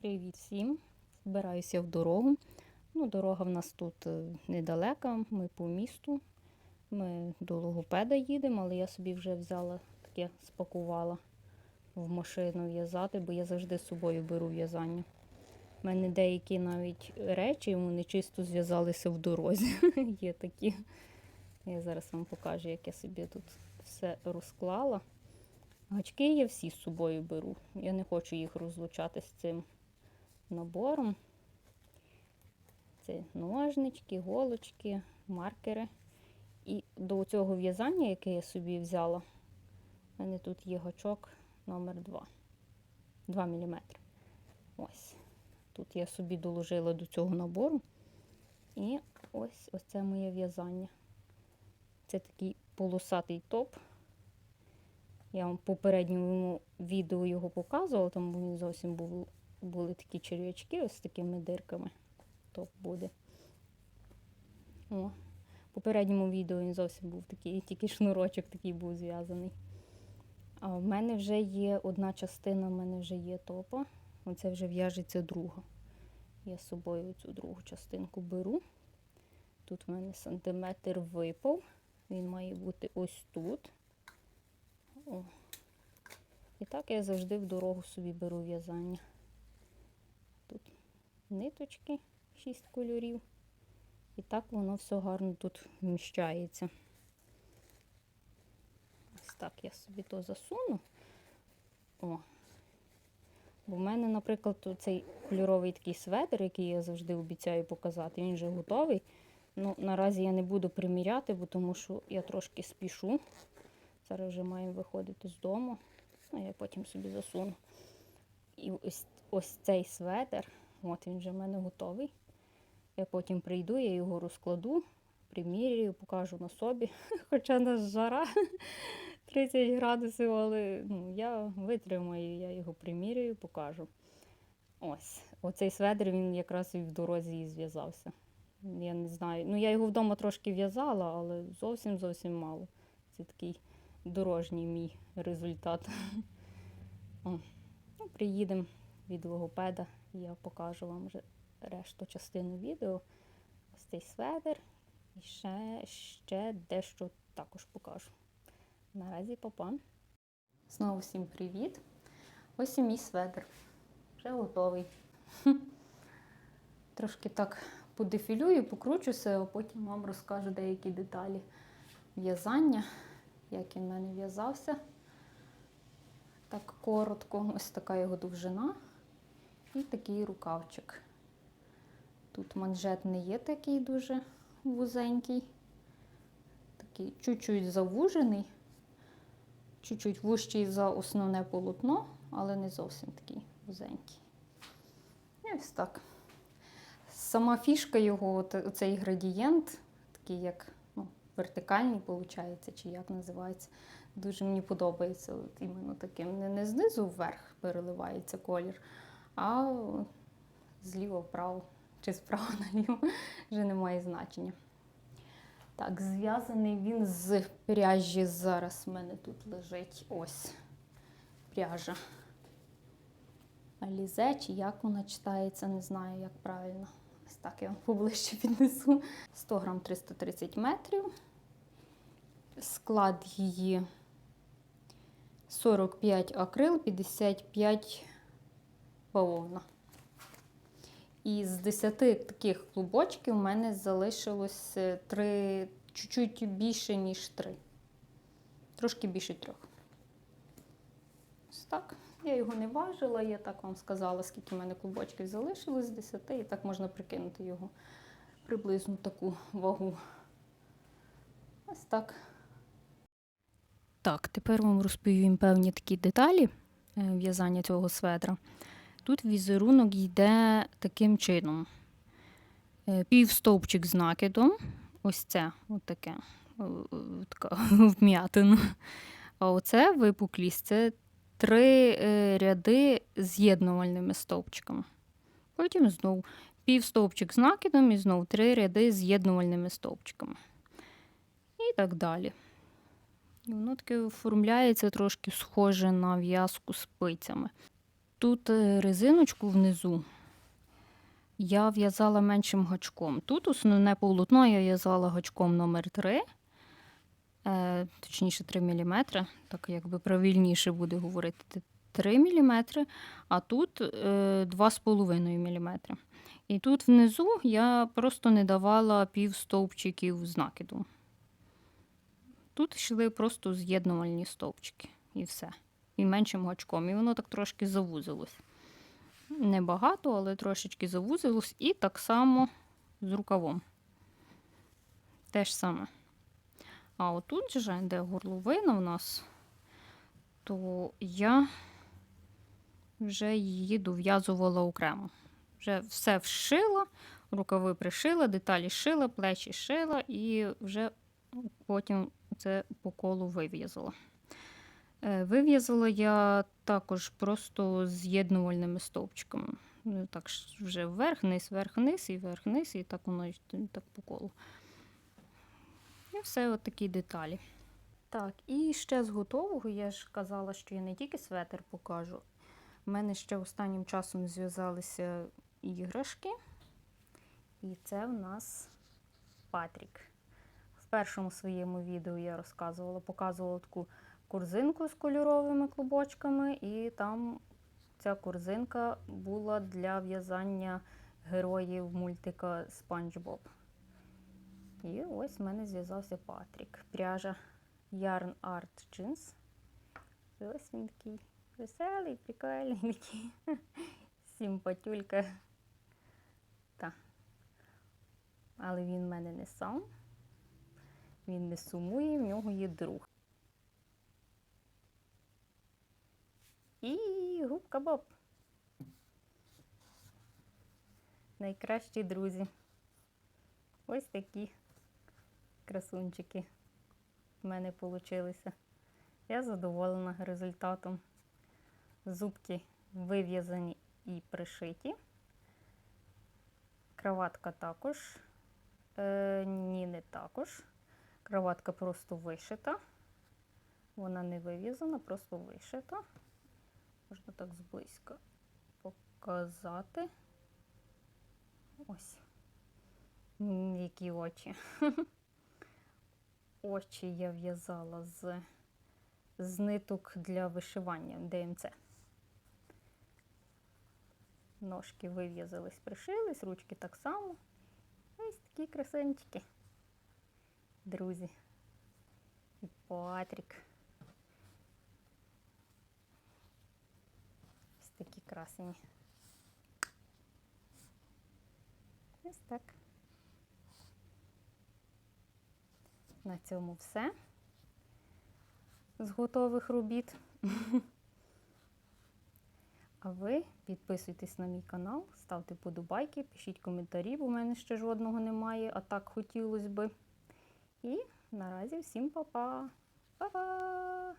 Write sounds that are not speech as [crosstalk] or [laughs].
Привіт всім! Збираюся в дорогу. Ну, дорога в нас тут е, недалека, ми по місту. Ми до логопеда їдемо, але я собі вже взяла таке, спакувала в машину в'язати, бо я завжди з собою беру в'язання. У мене деякі навіть речі, вони чисто зв'язалися в дорозі. [laughs] Є такі. Я зараз вам покажу, як я собі тут все розклала. Гачки я всі з собою беру. Я не хочу їх розлучати з цим набором. Це ножнички, голочки, маркери. І до цього в'язання, яке я собі взяла, в мене тут є гачок номер 2 2 мм. Ось. Тут я собі доложила до цього набору. І ось ось це моє в'язання. Це такий полосатий топ. Я вам в попередньому відео його показувала, там він зовсім був, були такі черв'ячки ось з такими дирками. Топ буде. О, в попередньому відео він зовсім був такий, тільки шнурочок такий був зв'язаний. А в мене вже є одна частина, в мене вже є топа. Оце вже в'яжеться друга. Я з собою цю другу частинку беру. Тут в мене сантиметр випав. Він має бути ось тут. О. І так я завжди в дорогу собі беру в'язання. Ниточки, 6 кольорів. І так воно все гарно тут вміщається. Ось так я собі то засуну. О. Бо в мене, наприклад, цей кольоровий такий светр, який я завжди обіцяю показати, він вже готовий. Ну, наразі я не буду приміряти, бо тому що я трошки спішу. Зараз вже маємо виходити з дому. Ну, я потім собі засуну. І ось, ось цей светр, от він вже в мене готовий. Я потім прийду, я його розкладу, примірюю, покажу на собі. [laughs] Хоча нас жара [laughs] 30 градусів, але ну, я витримаю, я його примірюю, покажу. Ось, оцей сведер він якраз і в дорозі і зв'язався. Я не знаю. Ну, я його вдома трошки в'язала, але зовсім зовсім мало. Це такий дорожній мій результат. [laughs] О, ну, приїдемо від логопеда, я покажу вам вже решту частину відео. Ось цей сведер. І ще, ще дещо також покажу. Наразі папа. Знову всім привіт. Ось і мій сведер. Вже готовий. [laughs] Трошки так подефілюю, покручуся, а потім вам розкажу деякі деталі в'язання, як він в мене в'язався. Так коротко, ось така його довжина і такий рукавчик. Тут манжет не є такий дуже вузенький, такий чуть-чуть завужений, чуть-чуть вущий за основне полотно, але не зовсім такий вузенький. І ось так. Сама фішка його, цей градієнт, такий як ну, вертикальний, виходить, чи як називається. Дуже мені подобається от іменно таким. Не знизу вверх переливається колір, а зліва вправо чи справа [laughs] наліво вже не має значення. Так, зв'язаний він з пряжі. Зараз в мене тут лежить ось пряжа. Алізе, чи як вона читається, не знаю, як правильно. Ось так я вам поближче піднесу. 100 грам 330 метрів. Склад її 45 акрил, 55 бавовна. І з 10 таких клубочків у мене залишилось 3, чуть-чуть більше, ніж 3. Трошки більше трьох. Ось так. Я його не важила, я так вам сказала, скільки в мене клубочків залишилось з 10, і так можна прикинути його приблизно таку вагу. Ось так. Так, тепер вам розповім певні такі деталі е, в'язання цього сведра. Тут візерунок йде таким чином. Е, Півстовпчик з накидом. Ось це от таке, е, така [laughs] вм'ятина. А оце випуклість це три е, ряди з'єднувальними стовпчиками. Потім знову півстовпчик з накидом і знову три ряди з'єднувальними стовпчиками. І так далі. І воно таке оформляється трошки схоже на в'язку спицями. Тут е, резиночку внизу я в'язала меншим гачком. Тут основне полотно я в'язала гачком номер 3, е, точніше 3 мм, так якби правильніше буде говорити 3 мм, а тут е, 2,5 мм. І тут внизу я просто не давала пів стовпчиків з накиду. Тут йшли просто з'єднувальні стовпчики і все. І меншим гачком. І воно так трошки завузилось. Небагато, але трошечки завузилось. І так само з рукавом. Те ж саме. А отут же, де горловина в нас, то я вже її дов'язувала окремо. Вже все вшила, рукави пришила, деталі шила, плечі шила і вже потім це по колу вив'язала. Е, Вив'язала я також просто з'єднувальними стовпчиками. Ну, Так вже вверх-вниз, вверх-вниз і вверх-вниз, і так воно так по колу. І все от такі деталі. Так, і ще з готового я ж казала, що я не тільки светр покажу. У мене ще останнім часом зв'язалися іграшки. І це в нас Патрік. В першому своєму відео я розказувала, показувала таку корзинку з кольоровими клубочками, і там ця корзинка була для в'язання героїв мультика Спанч Боб. І ось в мене зв'язався Патрік. Пряжа Yarn Art Jeans. І ось він такий веселий, прикольний такий. [laughs] Симпатюлька. Та. Але він в мене не сам. Він не сумує, в нього є друг. І Боб. Найкращі друзі. Ось такі красунчики в мене получилися. Я задоволена результатом. Зубки вив'язані і пришиті. Краватка також. Е, ні, не також. Краватка просто вишита. Вона не вив'язана, просто вишита. Можна так зблизька показати. Ось. Які очі. [laughs] Очі я в'язала з, з ниток для вишивання ДМЦ. Ножки вив'язались, пришились, ручки так само. Ось такі красунчики. Друзі. І Патрік. Ось такі красені. Ось так. На цьому все з готових робіт. А ви підписуйтесь на мій канал, ставте подобайки, пишіть коментарі, бо в мене ще жодного немає, а так хотілося би. І наразі всім па-па! Па-па!